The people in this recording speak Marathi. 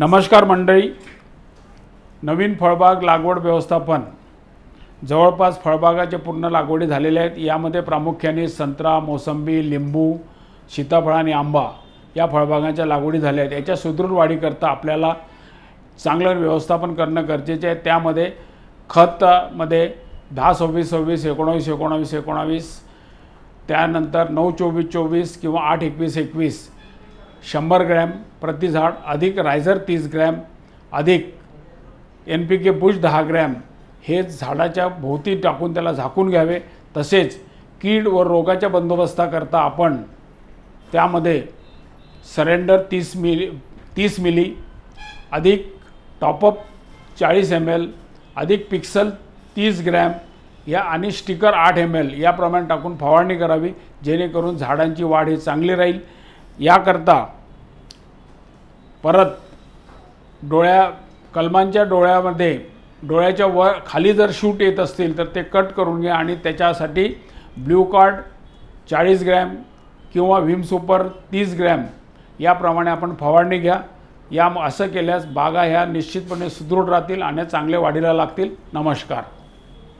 नमस्कार मंडळी. नवीन फळबाग लागवड व्यवस्थापन. जवळपास फळबागाच्या पूर्ण लागवडी झालेल्या आहेत. यामध्ये प्रामुख्याने संत्रा मोसंबी लिंबू सीताफळ आणि आंबा या फळबागांच्या लागवडी झाल्या आहेत. याच्या सुदृढ वाढीकरता आपल्याला चांगलं व्यवस्थापन करणं गरजेचे आहे. त्यामध्ये खतमध्ये दहा सव्वीस सव्वीस एकोणावीस एकोणावीस एकोणावीस त्यानंतर नऊ चोवीस चोवीस किंवा आठ एकवीस एकवीस शंभर ग्रॅम प्रति झाड अधिक रायझर तीस ग्रॅम अधिक एन पी के बुश दहा ग्रॅम हे झाडाच्या भोवती टाकून त्याला झाकून घ्यावे. तसेच कीड व रोगाच्या बंदोबस्ताकरता आपण त्यामध्ये सरेंडर तीस मिली तीस मिली अधिक टॉपअप चाळीस एम एल अधिक पिक्सल तीस ग्रॅम या आणि स्टिकर आठ एम एल याप्रमाणे टाकून फवारणी करावी जेणेकरून झाडांची वाढ ही चांगली राहील. याकरता परत डोळ्या कलमांच्या डोळ्यामध्ये डोळ्याच्या वर खाली जर शूट येत असतील तर ते कट करून घ्या आणि त्याच्यासाठी ब्ल्यू कार्ड चाळीस ग्रॅम किंवा व्हीम सुपर तीस ग्रॅम याप्रमाणे आपण फवारणी घ्या. या असं केल्यास बागा ह्या निश्चितपणे सुदृढ राहतील आणि चांगले वाढीला लागतील. नमस्कार.